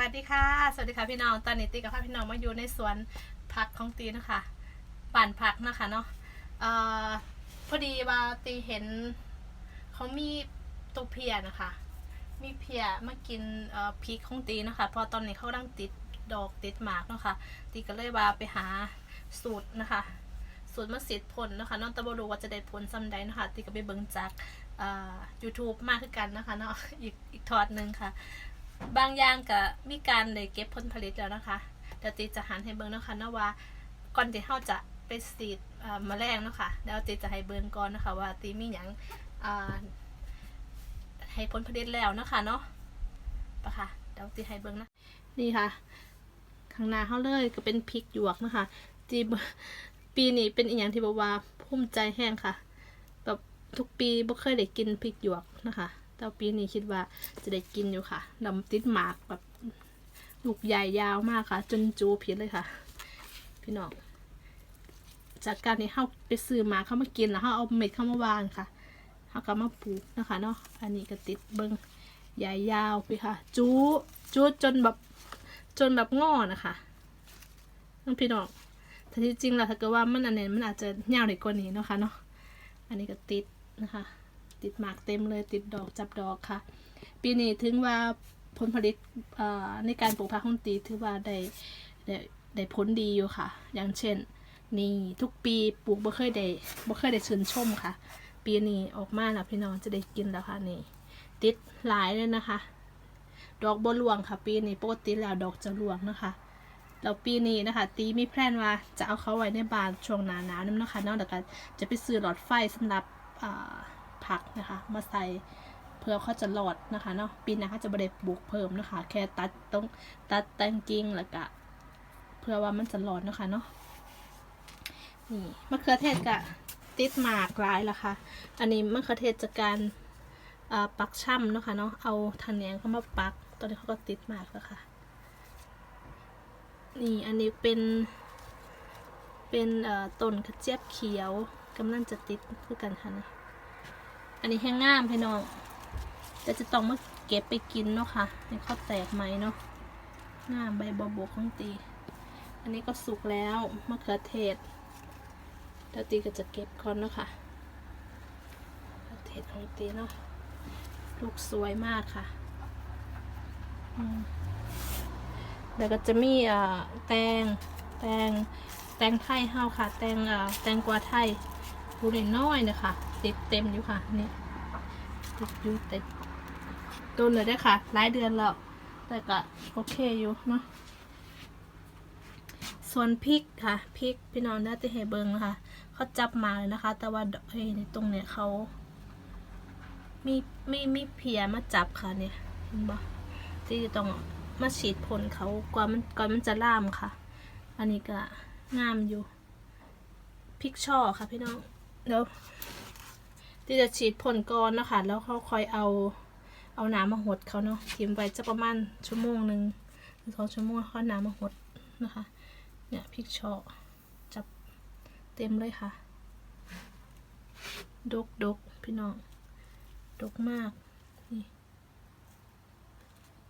วัสดีค่ะ สวัสดีค่ะพี่น้อง ตอนนี้ตีกับพี่น้องมาอยู่ในสวนผักของตีนะคะป่านผักนะคะเนาะเอ่อพอดีว่าตีเห็นเขามีตัวเพียนะคะ มีเพียมากินเอ่อพริกของตีนะคะ พอตอนนี้เขากำลังติดดอกติดหมากเนาะค่ะ ตีก็เลยว่าไปหาสูตรนะคะ สูตรมาสิทธิ์ผลนะคะน้องตะบรูว่าจะได้ผลซ้ำใดเนาะคะ ตีก็ไปเบิ่งจากอ่า YouTube มากขึ้นกันนะคะเนาะอีกอีกทอดหนึ่งค่ะ บางอย่างก็มีการได้เก็บผลผลิตแล้วนะคะเดี๋ยวตีจะหันให้เบิ่งเนาะคะนาะว่าก่อนที่เราจะไปสีดเอ่อแมลงเนาะค่ะเดี๋ยวตีจะให้เบิ่งก่อนนะคะ ว่าตีมีหยังอ่าให้ผลผลิตแล้วเนาะคะเนาะปะค่ะเดี๋ยวตีให้เบิ่งนะนี่ค่ะ ข้างหน้าเขาเลยก็เป็นพริกหยวกนะคะตีบปีนี้เป็นอีกอย่างที่บอกว่าภูมิใจแห้งค่ะ แบบทุกปีบ่เคยได้กินพริกหยวกนะคะ แต่ปีนี้คิดว่าจะได้กินอยู่ค่ะดำติดหมากแบบลูกใหญ่ยาวมากค่ะ จนจูผิดเลยค่ะ พี่น้องจากการที่เข้าไปซื้อมาเข้ามากินแล้วเขาเอาเม็ดเข้ามาวางค่ะเขาก็มาปลูกนะคะเนาะอันนี้ก็ติดเบิงใหญ่ยาวไปค่ะ จูจูจนแบบจนแบบงอนะคะน้องพี่น้องแต่ที่จริงแล้วถ้าเกิดว่ามันอันนี้มันอาจจะยาวได้กว่านี้นะคะเนาะอันนี้ก็ติดนะคะ ติดหมากเต็มเลยติดดอกจับดอกค่ะ ปีนี้ถึงว่าผลผลิตในการปลูกผักของตีถือว่าได้ได้ได้ผลดีอยู่ค่ะ อย่างเช่น นี่ทุกปีปลูกบ่เคยได้บ่เคยได้ชื่นชมค่ะ ปีนี้ออกมาแล้วพี่น้องจะได้กินแล้วค่ะนี่ ติดหลายเลยนะคะ ดอกบัวหลวงค่ะ ปีนี้ปกติแล้วดอกจะหลวงนะคะแล้วปีนี้นะคะ ตีมีแพลนว่าจะเอาเขาไว้ในบ้านช่วงหนาหนาวนั่นนะคะนอกจากกันจะไปซื้อหลอดไฟสำหรับ ผักนะคะ มาใส่เพื่อเขาจะหลอดนะคะเนาะปีหน้าเขาจะไม่ได้ปลูกเพิ่มนะคะ แค่ตัดต้องตัดแต่งกิ่งแล้วก็เพื่อว่ามันจะหลอดนะคะเนาะนี่มะเขือเทศกะติดหมากหลายละค่ะ อันนี้มะเขือเทศจากการปักช่ำนะคะเนาะเอาทันแหนงเข้ามาปัก ตอนนี้เขาก็ติดหมากแล้วค่ะ นี่อันนี้เป็นเป็นต้นกระเจี๊ยบเขียวกำลังจะติดคือกันค่ะนะ อันนี้แห้งงามพี่น้องแต่จะต้องมาเก็บไปกินเนาะค่ะให้เขาแตกไหมเนาะงามใบบวบกของตี อันนี้ก็สุกแล้วมะเขือเทศเดี๋ยวตีก็จะเก็บก่อนเนาะค่ะมะเขือเทศของตีเนาะลูกสวยมากค่ะอืมแล้วก็จะมีอ่อแตงแตงแตงไทยเฮาค่ะ แตงอ่อแตงกวาไทยดูเล็กน้อยนะคะ ติดเต็มอยู่ค่ะนี่ติดอยู่เต็มโดนเลยได้ค่ะ หลายเดือนแล้ว แต่ก็โอเคอยู่เนาะส่วนพริกค่ะพริกพี่น้องได้จะเห็นเบิงนะคะเขาจับมาเลยนะคะ แต่ว่าเฮ้ยในตรงเนี้ยเขามีมีมีเพียมาจับค่ะเนี่ยเห็นปะที่ต้องมาฉีดพ่นเขากว่ามันก่อนมันจะล่ามค่ะ อันนี้ก็งามอยู่พริกช่อค่ะพี่น้องเดี๋ยว ที่จะฉีดพ่นก่อนนะคะแล้วเขาคอยเอาเอาน้ำมาหดเขาเนาะทิ้มไว้จะประมาณชั่วโมงหนึ่งหรือสองชั่วโมงเขาเอาน้ำมาหดนะคะเนี่ยพริกชอจับเต็มเลยค่ะ ดกดกพี่น้องดกมากนี่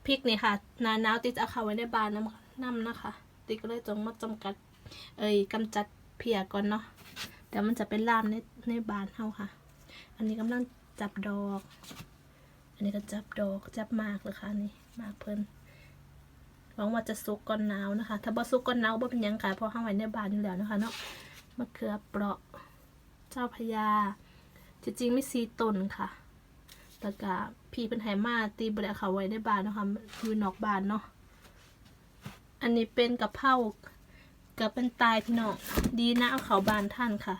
พริกนี่ค่ะหนาหนาวติดเอาเขาไว้ในบานน้ำน้ำนะคะ ติดก็เลยจงมาจำกัด เอ้ยกำจัดเพียก่อนเนาะเดี๋ยวมันจะเป็นลามในในบานเฮาค่ะ อันนี้กำลังจับดอก อันนี้ก็จับดอกจับมากเลยค่ะนี่มากเพิ่นหวังว่าจะสุกก่อนหนาวนะคะ ถ้าบ่สุกก่อนหนาวบ่เป็นยังค่ะเพราะเฮางไว้ในบ้านอยู่แล้วนะคะเนาะมะเขือเปราะ เจ้าพญาจริงๆไม่ซีตนค่ะแล้วก็พี่เป็นไหมาตีบริเอขาไว้ในบ้านนะคะอยู่นอกบ้านเนาะอันนี้เป็นกะเพรากับเป็นตายพี่น้องดีนะเอาเขาบานท่านค่ะ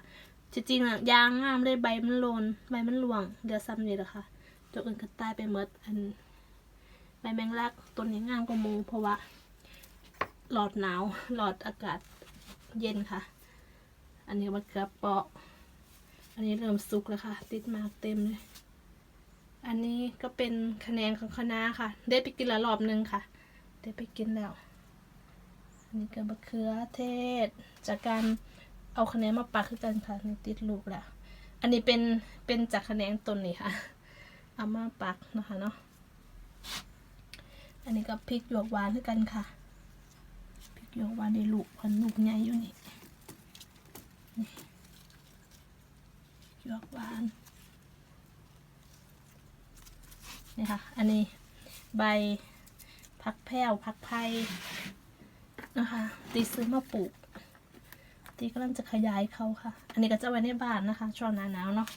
จริงๆอะยางงามเลยใบมันโลนใบมันหลวงเดี๋ยวซ้ำนี่แหละค่ะตัวอื่นก็ตายไปหมดอันใบแมงลักต้นนี้งามกว่ามูเพราะว่า หลอดหนาวหลอดอากาศเย็นค่ะ อันนี้มันเกือบเปาะ อันนี้เริ่มสุกแล้วค่ะ ติดมากเต็มเลย อันนี้ก็เป็นคะแนนของคณะค่ะ ได้ไปกินแล้วรอบนึงค่ะ ได้ไปกินแล้ว อันนี้ก็มะเขือเทศจากการ เอาคะแนนมาปักคือกันค่ะนี่ติดลูกแล้ว อันนี้เป็นเป็นจากคะแนนต้นนี่ค่ะ เอามาปักนะคะเนาะ อันนี้ก็พริกหยวกหวานคือกันค่ะ พริกหยวกหวานในลูกพันลูกใหญ่อยู่นี่นหยวกหวาน นี่ค่ะ อันนี้ใบผักแพรวผักไผ่นะคะตีซื้อมาปลูก ตีกำลังจะขยายเขาค่ะ อันนี้ก็จะไว้ในบ้านนะคะ ช่วงหน้าหนาวเนาะ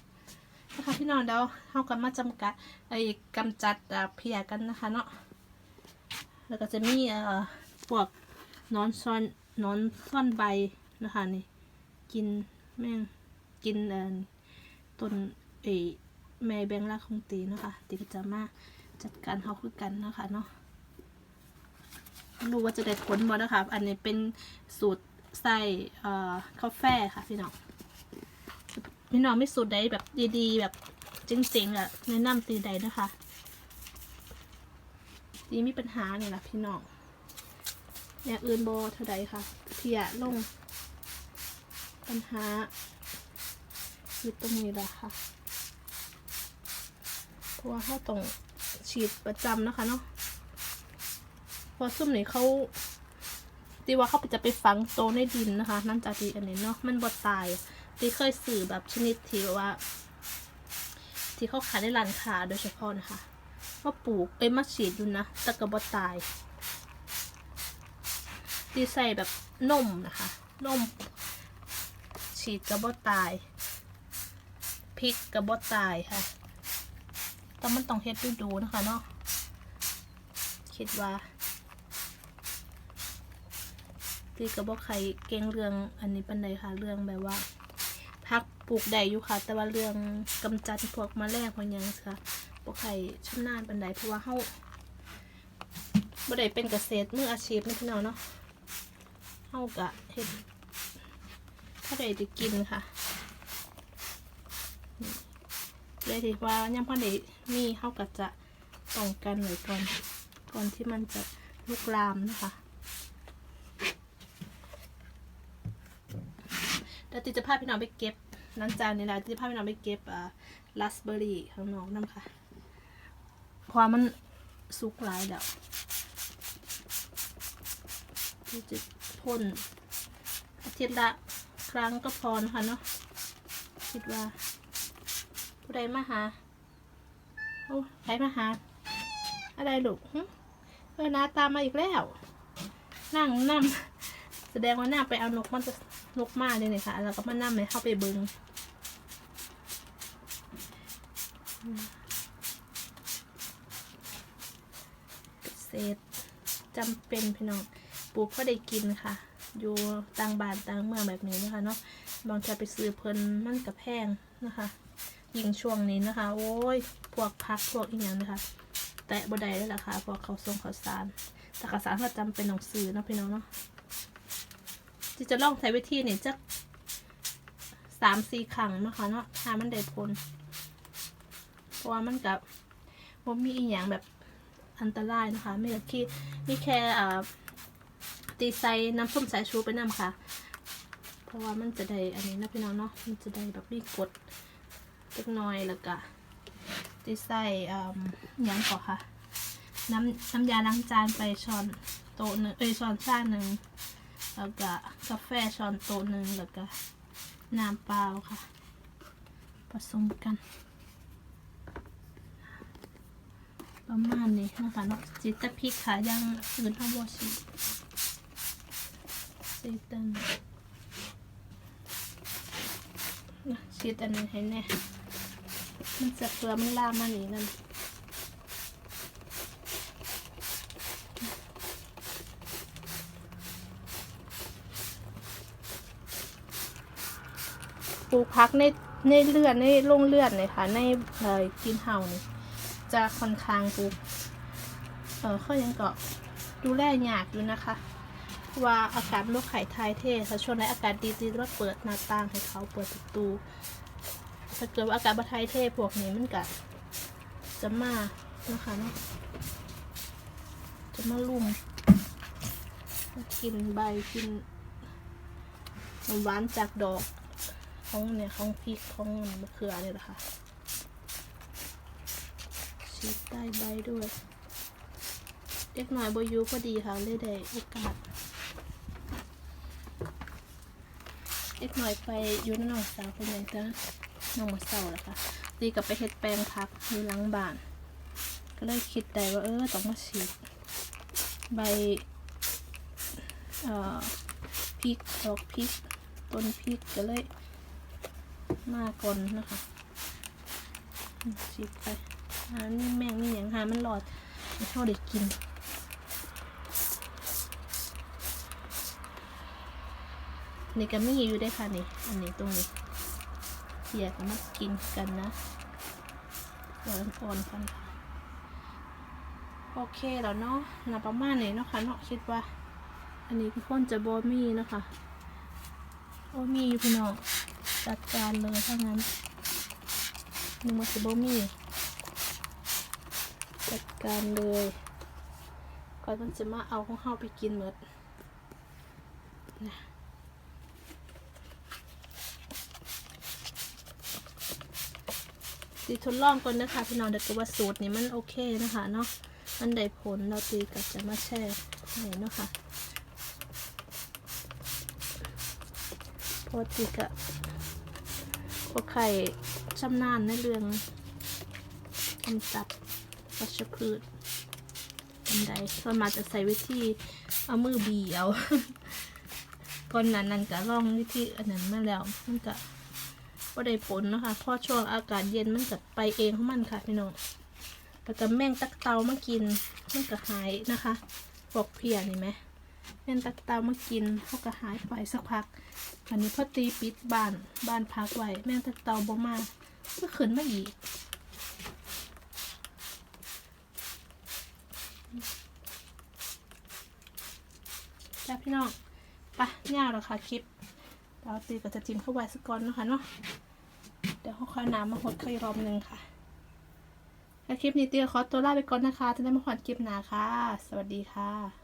นะคะพี่น้องเดี๋ยวเราก็มาจำกัดไอ้กำจัดเพียกันนะคะเนาะแล้วก็จะมีเอ่อพวกนอนซ่อนนอนซ่อนใบนะคะนี่กินแม่งกินเอ่อต้นเอ้แม่แบงลักของตีนะคะตีก็จะมาจัดการเขาคือกันนะคะเนาะไม่รู้ว่าจะได้ผลบ่นะคะ อันนี้เป็นสูตร ใส่เอ่อกาแฟค่ะพี่น้องพี่น้องไม่สูตรใดแบบดีๆ แบบจริงๆอะแนะนำตีใดนะคะตีมีปัญหาเนี่ยละพี่น้องอย่างอื่นโบเท่าใดค่ะเพียลง ปัญหาอยู่ตรงนี้แหละค่ะเพราะว่าเขาต้องฉีดประจำนะคะเนาะเพอซุ่มนี่เขา ตีว่าเขาจะไปฝังโตในดินนะคะนั่นจากที่อันนี้เนาะมันบดตายตีเคยสื่อแบบชนิดที่ว่า ที่เขาขายในร้านค้าโดยเฉพาะนะคะว่าปลูกเอ้ยมาฉีดอยู่นะแต่ก็บดตายตีใส่แบบนมนะคะนมฉีดกับบดตายพริกกับบดตายค่ะแต่มันต้องเฮ็ดดูดูๆนะคะเนาะคิดว่า ตีกับบอกใครเก่งเรื่องอันนี้ปันใดค่ะ เรื่องแบบว่าพักปลูกได้อยู่ค่ะ แต่ว่าเรื่องกำจัดพวกมแมลงพวกยังค่ะบอกใครชำนาญปันใดเพราะว่าเฮาบ่ได้เป็นเกษตรมืออาชีพนี่พี่น้องเนาะเฮากะเฮ็ดถ้าได้ได้กินค่ะเลยที่ว่ายังพอได้มีเฮาก็จะป้องกันไว้ก่อนก่อนที่มันจะลุกลามนะคะ เดี๋ยวติจะพาพี่น้องไปเก็บหลังจากนี้แหละติจะพาพี่น้องไปเก็บอ่าราสเบอร์รี่ข้างนอกน้ำค่ะเพราะว่ามมันสุกหลายแล้วที่จะพ่นอาทิตย์ละครั้งก็พอนะคะเนาะคิดว่า ผู้ใดมาหาโอ้ใครมาหา อะไรลูกเออนาตามมาอีกแล้ว นั่งนั่งแสดงว่าหน้าไปเอานกมันจะ นกมาเลยเนี่ยค่ะ แล้วก็มานั่งเลยเข้าไปเบิงเกษจำเป็นพี่น้องปลูกก็ได้กินค่ะ อยู่ต่างบ้านต่างเมืองแบบนี้นะคะเนาะบางทีไปซื้อเพลินมันกับแพงนะคะยิ่งช่วงนี้นะคะ โอ้ย พวกพักพวกอีกอย่างนะคะ แตะบดได้เลยล่ะค่ะพวกเขาทรงข้าวสารแต่ข้าวสารเขาจำเป็นต้องซื้อเนาะพี่น้องเนาะ ที่จะลองใช้วิธีนี่จะสามสี่ครั้งนะคะเนาะถ้ามันได้ผลเพราะว่ามันกับว่ามีอีกอย่างแบบอันตรายนะคะไม่ก็คิดมีแค่อ่าตีใส่น้ำส้มสายชูไปนำค่ะ เพราะว่ามันจะได้อันนี้นะพี่น้องเนาะมันจะได้แบบมีกดเล็กน้อยแล้วก็ตีใส่อ่าหยังก่อค่ะ น้ำน้ำยาล้างจานไปช้อนโต๊ะหนึ่งเอ้ยช้อนชาหนึ่ง แล้วก็กาแฟช้อนโต๊ะหนึ่งแล้วก็น้ำเปล่าค่ะ ผสมกัน ประมาณนี้นะคะเนาะจิตตะพริกค่ะยังอื่นทั้งวอชิซีตันนะชีตันนี้ให้แน่มันจะเกลือมันลามมานี่นั่น ลูกพักในในเลือนในโรงเลือนเลยค่ะในเอ่อกินเห่านี่จะค่อนข้างปลูกเออเขายังเก็ดูแลยากอยู่นะคะ ว่าอากาศโรคไข่ทายเทค่ะช่วงไหนอากาศดีๆก็เปิดหน้าต่างให้เขาเปิดประตูถ้าเกิดว่าอากาศบ่ทายเทพวกนี้มันก็จะมานะคะเนาะจะมาลุ่มกินใบกินหวานจากดอก ของเนี่ยของพริกของมะเขือเนี่ยแหละคะชีสใต้ใบด้วยเด็กหน่อยบอยูพอดีค่ะเลยได้โอกาสเด็กหน่อยไปยุ่นน้องสาวเป็นยังไงน้องมาเศร้าแล้วค่ะตีกับไปเฮ็ดแปลงพักอยู่หลังบ้าน ก็เลยคิดได้ว่าเออต้องมาฉีดใบเอ่อพริกดอกพริกต้นพริกก็เลย มาก่อนนะคะอืมฉีดไปหานี่แมงนี่อย่างหามันหลอดให้เขาได้กินนี่ก็มีอยู่ได้ค่ะนี่ อันนี้ตรงนี้เสียก็มากินกันนะโอ่อนๆกันค่ะโอเคแล้วเนาะนะประมาณนี้เนาะค่ะเนาะคิดว่า อันนี้พี่พ่นจะบอมี่นะคะบอมี่อยู่พี่น้อง จัดการเลยถ้างั้นนึกว่าจะบมี่จัดการเลยก่อนมันจะมาเอาของเฮาไปกินหมดนะตีทดลองก่อนนะคะพี่น้องเดี๋ยวก็ว่าสูตรนี้มันโอเคนะคะเนาะมันได้ผลเราตีก็จะมาแช่ให้เนาะค่ะปกติกะ พวกไข่ชำนาญในเรื่องกำจัดวัชพืชอันใดส่วนมากจะใส่วิธีเอามือบีเอาก่อนนั้นนั้นก็ลองวิธีอันนั้นมาแล้วมันก็บ่ได้ผลนะคะเพราะช่วงอากาศเย็นมันก็ไปเองของมันค่ะพี่น้องแล้วก็แม่งตักเตามากินมันก็หายนะคะบอกเพียนี่ไหม แม่งตักเตามากินเขาก็หายไปสักพักอันนี้พ่อตีปิดบ้านบ้านพักไว้แม่งตักเตาบ่มาก็ขึ้นมาอีกจ้าพี่น้องปะย่าแล้วค่ะคลิปเราตีก็จะจิ้มเข้าไว้สักก่อนนะคะเนาะเดี๋ยวเขาค่อยน้ำมาหดเข้าอีกรอบหนึงค่ะและคลิปนี้เตียขอตัวลาไปก่อนนะคะ จะได้มาขวัญคลิปหนาค่ะ สวัสดีค่ะ